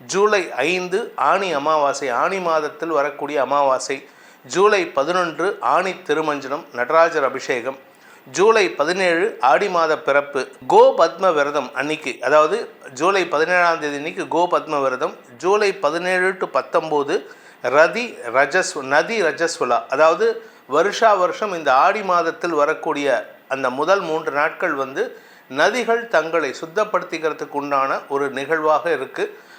ஜூலை ஐந்து ஆணி அமாவாசை. ஆணி மாதத்தில் வரக்கூடிய அமாவாசை. ஜூலை பதினொன்று ஆணி திருமஞ்சனம் நடராஜர் அபிஷேகம். ஜூலை பதினேழு ஆடி மாத பிறப்பு. கோ பத்ம விரதம் அன்னைக்கு அதாவது ஜூலை பதினேழாம் தேதி அன்னைக்கு கோ பத்ம விரதம். ஜூலை பதினேழு டு பத்தொம்போது ரதி ரஜஸ் நதி ரஜஸ்வலா. அதாவது வருஷா வருஷம் இந்த ஆடி மாதத்தில் வரக்கூடிய அந்த முதல் மூன்று நாட்கள் வந்து நதிகள் தங்களை சுத்தப்படுத்திக்கிறதுக்கு உண்டான ஒரு நிகழ்வாக இருக்குது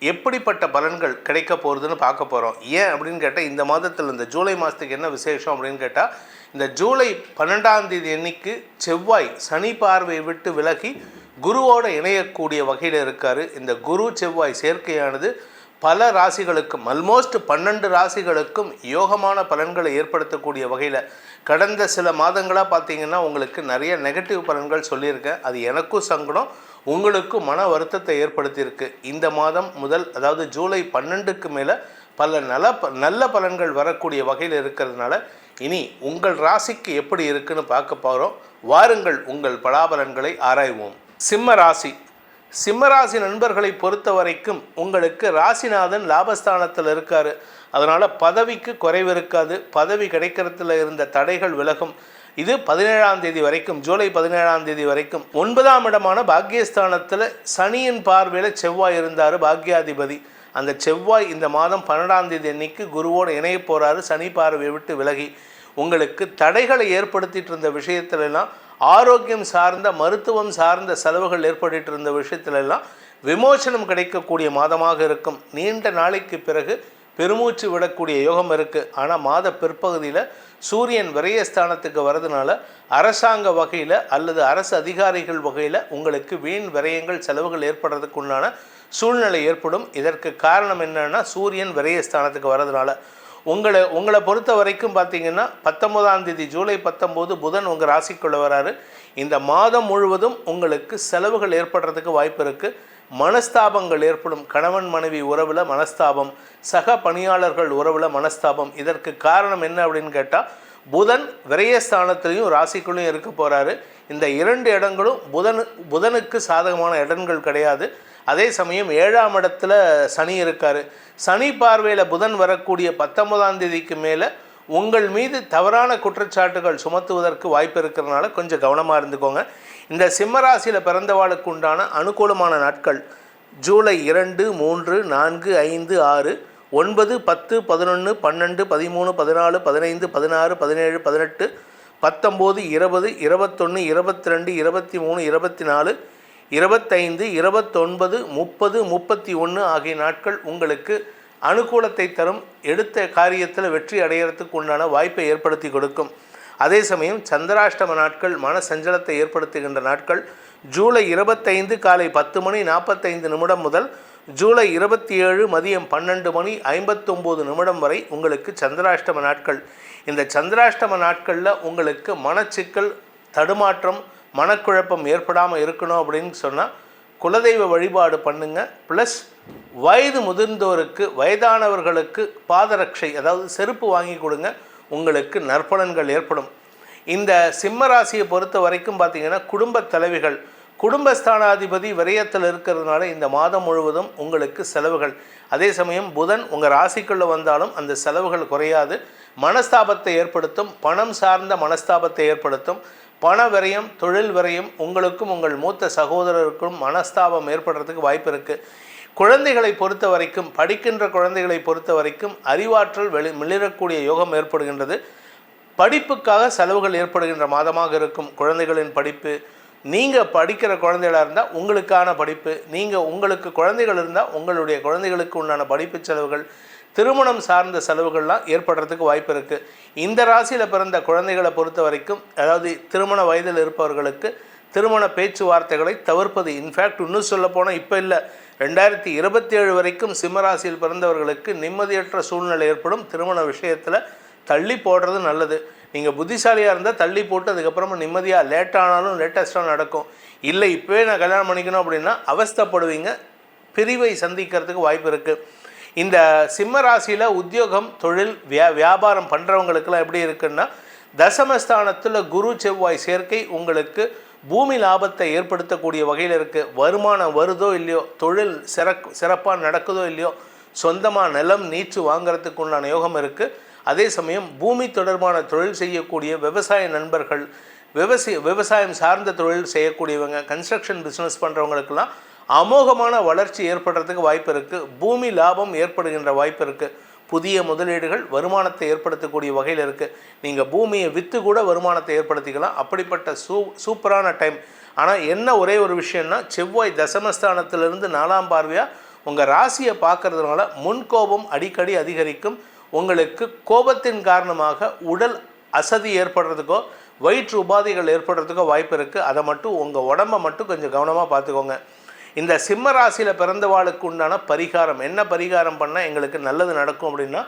எப்படிப்பட்ட பலன்கள் கிடைக்க போகிறதுன்னு பார்க்க போகிறோம் ஏன் அப்படின்னு கேட்டால் இந்த மாதத்தில் இந்த ஜூலை மாதத்துக்கு என்ன விசேஷம் அப்படின்னு கேட்டால் இந்த ஜூலை பன்னெண்டாம் தேதி அன்னைக்கு செவ்வாய் சனி பார்வை விட்டு விலகி குருவோடு இணையக்கூடிய வகையில் இருக்கார். இந்த குரு செவ்வாய் சேர்க்கையானது பல ராசிகளுக்கும் அல்மோஸ்ட் பன்னெண்டு ராசிகளுக்கும் யோகமான பலன்களை ஏற்படுத்தக்கூடிய வகையில் கடந்த சில மாதங்களாக பார்த்தீங்கன்னா உங்களுக்கு நிறைய நெகட்டிவ் பலன்கள் சொல்லியிருக்கேன். அது எனக்கும் சங்கடம் உங்களுக்கும் மன வருத்தத்தை ஏற்படுத்தியிருக்கு. இந்த மாதம் முதல் அதாவது ஜூலை பன்னெண்டுக்கு மேலே பல நல ப- நல்ல பலன்கள் வரக்கூடிய வகையில் இருக்கிறதுனால இனி உங்கள் ராசிக்கு எப்படி இருக்குன்னு பார்க்க போகிறோம் வாருங்கள் உங்கள் பலாபலன்களை ஆராய்வோம். சிம்ம ராசி சிம்மராசி நண்பர்களை பொறுத்த வரைக்கும் உங்களுக்கு ராசிநாதன் லாபஸ்தானத்தில் இருக்கார். அதனால் பதவிக்கு குறைவு இருக்காது. பதவி கிடைக்கிறதுல இருந்த தடைகள் விலகும். இது பதினேழாம் தேதி வரைக்கும் ஜூலை பதினேழாம் தேதி வரைக்கும் ஒன்பதாம் இடமான பாக்கியஸ்தானத்தில் சனியின் பார்வையில் செவ்வாய் இருந்தார் பாக்கியாதிபதி அந்த செவ்வாய் இந்த மாதம் பன்னெண்டாம் தேதி அன்னைக்கு குருவோடு இணைய போகிறாரு சனி பார்வையை விட்டு விலகி. உங்களுக்கு தடைகளை ஏற்படுத்திட்டு இருந்த விஷயத்திலெல்லாம் ஆரோக்கியம் சார்ந்த மருத்துவம் சார்ந்த செலவுகள் ஏற்பட்டு இருந்த விஷயத்திலெல்லாம் விமோசனம் கிடைக்கக்கூடிய மாதமாக இருக்கும். நீண்ட நாளைக்கு பிறகு பெருமூச்சு விடக்கூடிய யோகம் இருக்குது ஆனால் மாத பிற்பகுதியில் சூரியன் விரயஸ்தானத்துக்கு வரதுனால அரசாங்க வகையில் அல்லது அரசு அதிகாரிகள் வகையில் உங்களுக்கு வீண் விரயங்கள் செலவுகள் ஏற்படுறதுக்கு உண்டான சூழ்நிலை ஏற்படும். இதற்கு காரணம் என்னென்னா சூரியன் விரயஸ்தானத்துக்கு வரதுனால உங்களை உங்களை பொறுத்த வரைக்கும் பார்த்தீங்கன்னா பத்தொன்பதாம் தேதி ஜூலை பத்தொம்போது புதன் உங்கள் ராசிக்குள்ளே வராரு. இந்த மாதம் முழுவதும் உங்களுக்கு செலவுகள் ஏற்படுறதுக்கு வாய்ப்பு இருக்குது மனஸ்தாபங்கள் ஏற்படும். கணவன் மனைவி உறவில் மனஸ்தாபம். சக பணியாளர்கள் உறவில் மனஸ்தாபம். இதற்கு காரணம் என்ன அப்படின்னு கேட்டால் புதன் விரயஸ்தானத்திலையும் ராசிக்குள்ளேயும் இருக்க போகிறாரு இந்த இரண்டு இடங்களும் புதன் புதனுக்கு சாதகமான இடங்கள் கிடையாது. அதே சமயம் ஏழாம் இடத்துல சனி இருக்கார். சனி பார்வையில் புதன் வரக்கூடிய பத்தொன்பதாம் தேதிக்கு மேலே உங்கள் மீது தவறான குற்றச்சாட்டுகள் சுமத்துவதற்கு வாய்ப்பு இருக்கிறதுனால கொஞ்சம் கவனமாக இருந்துக்கோங்க. இந்த சிம்மராசியில் பிறந்தவாளுக்கு உண்டான அனுகூலமான நாட்கள் ஜூலை இரண்டு மூன்று நான்கு ஐந்து ஆறு ஒன்பது பத்து பதினொன்று பன்னெண்டு பதிமூணு பதினாலு பதினைந்து பதினாறு பதினேழு பதினெட்டு பத்தொம்போது இருபது இருபத்தொன்று இருபத்தி ரெண்டு இருபத்தி மூணு இருபத்தி நாலு இருபத்தைந்து இருபத்தொன்பது முப்பது முப்பத்தி ஒன்று ஆகிய நாட்கள் உங்களுக்கு அனுகூலத்தை தரும். எடுத்த காரியத்தில் வெற்றி அடையிறதுக்கு உண்டான வாய்ப்பை ஏற்படுத்தி கொடுக்கும். அதே சமயம் சந்திராஷ்டம நாட்கள் மன சஞ்சலத்தை ஏற்படுத்துகின்ற நாட்கள் ஜூலை இருபத்தைந்து காலை பத்து மணி நாற்பத்தைந்து நிமிடம் முதல் ஜூலை இருபத்தி ஏழு மதியம் பன்னெண்டு மணி ஐம்பத்தொம்போது நிமிடம் வரை உங்களுக்கு சந்திராஷ்டம நாட்கள். இந்த சந்திராஷ்டம நாட்களில் உங்களுக்கு மனச்சிக்கல் தடுமாற்றம் மனக்குழப்பம் ஏற்படாமல் இருக்கணும் அப்படின்னு சொன்னால் குலதெய்வ வழிபாடு பண்ணுங்க. ப்ளஸ் வயது முதிர்ந்தோருக்கு வயதானவர்களுக்கு பாதரட்சை அதாவது செருப்பு வாங்கி கொடுங்க. உங்களுக்கு நற்பலன்கள் ஏற்படும். இந்த சிம்ம ராசியை பொறுத்த வரைக்கும் பார்த்தீங்கன்னா குடும்ப தலைவிகள் குடும்பஸ்தானாதிபதி விரயத்தில் இருக்கிறதுனால இந்த மாதம் முழுவதும் உங்களுக்கு செலவுகள். அதே சமயம் புதன் உங்கள் ராசிக்குள்ளே வந்தாலும் அந்த செலவுகள் குறையாது. மனஸ்தாபத்தை ஏற்படுத்தும் பணம் சார்ந்த மனஸ்தாபத்தை ஏற்படுத்தும் பண விரயம் தொழில் விரயம் உங்களுக்கும் உங்கள் மூத்த சகோதரருக்கும் மனஸ்தாபம் ஏற்படுறதுக்கு வாய்ப்பு இருக்குது குழந்தைகளை பொறுத்த வரைக்கும் படிக்கின்ற குழந்தைகளை பொறுத்த வரைக்கும் அறிவாற்றல் வெளி மிளிரக்கூடிய யோகம் ஏற்படுகின்றது. படிப்புக்காக செலவுகள் ஏற்படுகின்ற மாதமாக இருக்கும். குழந்தைகளின் படிப்பு நீங்கள் படிக்கிற குழந்தைகளாக இருந்தால் உங்களுக்கான படிப்பு நீங்கள் உங்களுக்கு குழந்தைகள் இருந்தால் உங்களுடைய குழந்தைகளுக்கு உண்டான படிப்பு செலவுகள் திருமணம் சார்ந்த செலவுகள்லாம் ஏற்படுறதுக்கு வாய்ப்பு இருக்குது இந்த ராசியில் பிறந்த குழந்தைகளை பொறுத்த வரைக்கும் அதாவது திருமண வயதில் இருப்பவர்களுக்கு திருமண பேச்சுவார்த்தைகளை தவிர்ப்பது இன்ஃபேக்ட் இன்னும் சொல்லப்போனால் இப்போ இல்லை. ரெண்டாயிரத்தி இருபத்தி ஏழு வரைக்கும் சிம்மராசியில் பிறந்தவர்களுக்கு நிம்மதியற்ற சூழ்நிலை ஏற்படும். திருமண விஷயத்தில் தள்ளி போடுறது நல்லது. நீங்கள் புத்திசாலியாக இருந்தால் தள்ளி போட்டு அதுக்கப்புறமா நிம்மதியாக லேட்டானாலும் லேட்டஸ்ட்டாக நடக்கும். இல்லை இப்போவே நான் கல்யாணம் பண்ணிக்கணும் அப்படின்னா அவஸ்தப்படுவீங்க. பிரிவை சந்திக்கிறதுக்கு வாய்ப்பு இருக்குது இந்த சிம்ம ராசியில் உத்தியோகம் தொழில் வியா வியாபாரம் பண்ணுறவங்களுக்கெல்லாம் எப்படி இருக்குன்னா தசமஸ்தானத்தில் குரு செவ்வாய் சேர்க்கை உங்களுக்கு பூமி லாபத்தை ஏற்படுத்தக்கூடிய வகையில் இருக்குது வருமானம் வருதோ இல்லையோ தொழில் சிறக் சிறப்பாக நடக்குதோ இல்லையோ சொந்தமாக நிலம் நீச்சு வாங்குறதுக்கு உண்டான யோகம் இருக்குது அதே சமயம் பூமி தொடர்பான தொழில் செய்யக்கூடிய விவசாய நண்பர்கள் விவசாய விவசாயம் சார்ந்த தொழில் செய்யக்கூடியவங்க கன்ஸ்ட்ரக்ஷன் பிஸ்னஸ் பண்ணுறவங்களுக்கெல்லாம் அமோகமான வளர்ச்சி ஏற்படுறதுக்கு வாய்ப்பு இருக்குது பூமி லாபம் ஏற்படுகின்ற வாய்ப்பு இருக்குது புதிய முதலீடுகள் வருமானத்தை ஏற்படுத்தக்கூடிய வகையில் இருக்குது நீங்கள் பூமியை விற்று கூட வருமானத்தை ஏற்படுத்திக்கலாம். அப்படிப்பட்ட சூ சூப்பரான டைம். ஆனால் என்ன ஒரே ஒரு விஷயம்னா செவ்வாய் தசமஸ்தானத்திலிருந்து நாலாம் பார்வையாக உங்கள் ராசியை பார்க்கறதுனால முன்கோபம் அடிக்கடி அதிகரிக்கும். உங்களுக்கு கோபத்தின் காரணமாக உடல் அசதி ஏற்படுறதுக்கோ வயிற்று உபாதைகள் ஏற்படுறதுக்கோ வாய்ப்பு இருக்குது அதை மட்டும் உங்கள் உடம்பை மட்டும் கொஞ்சம் கவனமாக பார்த்துக்கோங்க. இந்த சிம்ம ராசியில் பிறந்தவாளுக்கு உண்டான பரிகாரம் என்ன பரிகாரம் பண்ணால் எங்களுக்கு நல்லது நடக்கும் அப்படின்னா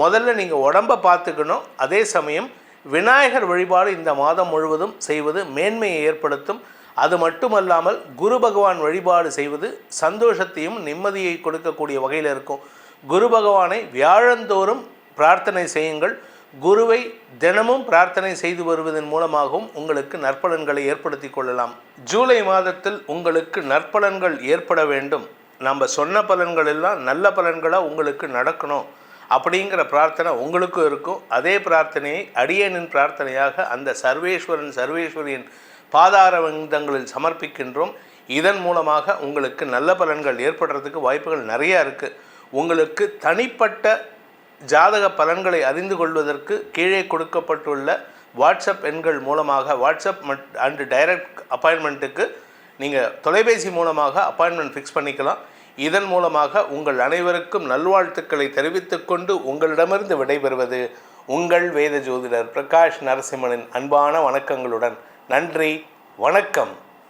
முதல்ல நீங்கள் உடம்பை பார்த்துக்கணும். அதே சமயம் விநாயகர் வழிபாடு இந்த மாதம் முழுவதும் செய்வது மேன்மையை ஏற்படுத்தும். அது மட்டுமல்லாமல் குரு பகவான் வழிபாடு செய்வது சந்தோஷத்தையும் நிம்மதியை கொடுக்கக்கூடிய வகையில் இருக்கும். குரு பகவானை வியாழந்தோறும் பிரார்த்தனை செய்யுங்கள். குருவை தினமும் பிரார்த்தனை செய்து வருவதன் மூலமாகவும் உங்களுக்கு நற்பலன்களை ஏற்படுத்தி கொள்ளலாம். ஜூலை மாதத்தில் உங்களுக்கு நற்பலன்கள் ஏற்பட வேண்டும். நம்ம சொன்ன பலன்கள் எல்லாம் நல்ல பலன்களாக உங்களுக்கு நடக்கணும் அப்படிங்கிற பிரார்த்தனை உங்களுக்கும் இருக்கும். அதே பிரார்த்தனையை அடியனின் பிரார்த்தனையாக அந்த சர்வேஸ்வரன் சர்வேஸ்வரியின் பாதாரவிந்தங்களில் சமர்ப்பிக்கின்றோம். இதன் மூலமாக உங்களுக்கு நல்ல பலன்கள் ஏற்படுறதுக்கு வாய்ப்புகள் நிறையா இருக்குது உங்களுக்கு தனிப்பட்ட ஜாதக பலன்களை அறிந்து கொள்வதற்கு கீழே கொடுக்கப்பட்டுள்ள வாட்ஸ்அப் எண்கள் மூலமாக வாட்ஸ்அப் அண்டு டைரக்ட் அப்பாயின்மெண்ட்டுக்கு நீங்கள் தொலைபேசி மூலமாக அப்பாயின்மெண்ட் ஃபிக்ஸ் பண்ணிக்கலாம். இதன் மூலமாக உங்கள் அனைவருக்கும் நல்வாழ்த்துக்களை தெரிவித்துக்கொண்டு உங்களிடமிருந்து விடைபெறுவது உங்கள் வேத ஜோதிடர் பிரகாஷ் நரசிம்மனின் அன்பான வணக்கங்களுடன். நன்றி வணக்கம்.